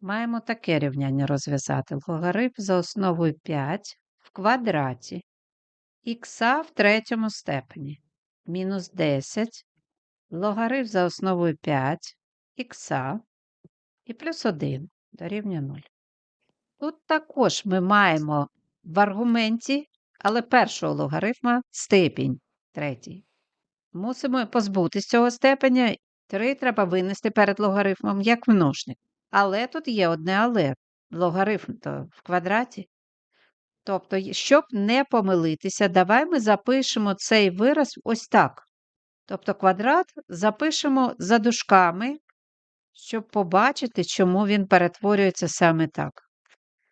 Маємо таке рівняння розв'язати. Логарифм за основою 5 в квадраті х в третьому степені мінус 10 логарифм за основою 5 х і плюс 1 дорівнює 0. Тут також ми маємо в аргументі, але першого логарифма степінь третій. Мусимо позбутися цього степеня. 3 треба винести перед логарифмом як множник. Але тут є одне але. Логарифм то в квадраті. Тобто, щоб не помилитися, давай ми запишемо цей вираз ось так. Тобто квадрат запишемо за дужками, щоб побачити, чому він перетворюється саме так.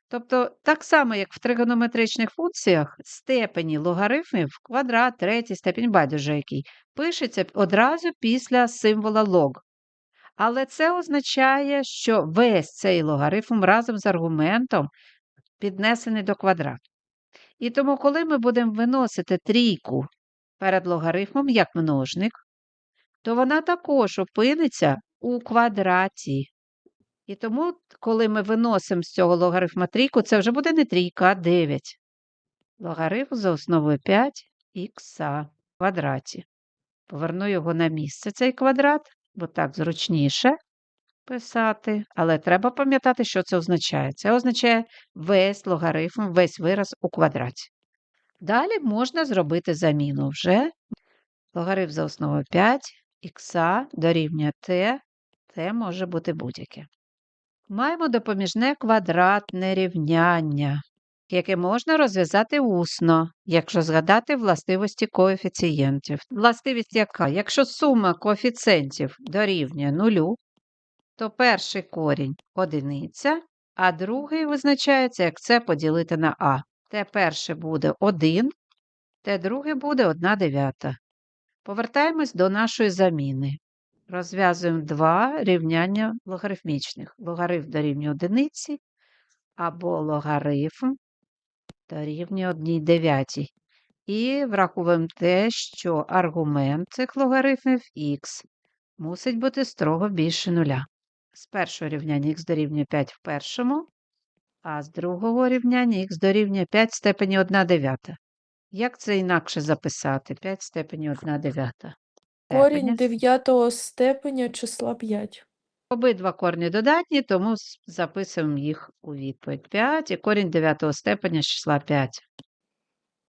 Тобто, так само, як в тригонометричних функціях, степені логарифмів квадрат, третій степінь байдуже який, пишеться одразу після символа лог. Але це означає, що весь цей логарифм разом з аргументом піднесений до квадрату. І тому, коли ми будемо виносити трійку перед логарифмом як множник, то вона також опиниться у квадраті. І тому, коли ми виносимо з цього логарифма трійку, це вже буде не трійка, а 9. Логарифм за основою 5 х в квадраті. Поверну його на місце, цей квадрат, бо так зручніше писати. Але треба пам'ятати, що це означає. Це означає весь логарифм, весь вираз у квадраті. Далі можна зробити заміну вже. Логарифм за основою 5 х дорівнює t, t може бути будь-яке. Маємо допоміжне квадратне рівняння, яке можна розв'язати усно, якщо згадати властивості коефіцієнтів. Властивість яка? Якщо сума коефіцієнтів дорівнює нулю, то перший корінь одиниця, а другий визначається, як це поділити на а. Те перше буде 1, те друге буде 1 дев'ята. Повертаємось до нашої заміни. Розв'язуємо два рівняння логарифмічних. Логарифм дорівнює одиниці або логарифм дорівнює 1 дев'ятій. І враховуємо те, що аргумент цих логарифмів х мусить бути строго більше нуля. З першого рівняння х дорівнює 5 в першому, а з другого рівняння х дорівнює 5 в степені 1 дев'ята. Як це інакше записати? 5 в степені 1 дев'ята. Корінь дев'ятого степеня числа 5. Обидва корні додатні, тому записуємо їх у відповідь. 5 і корінь 9 степеня з числа 5.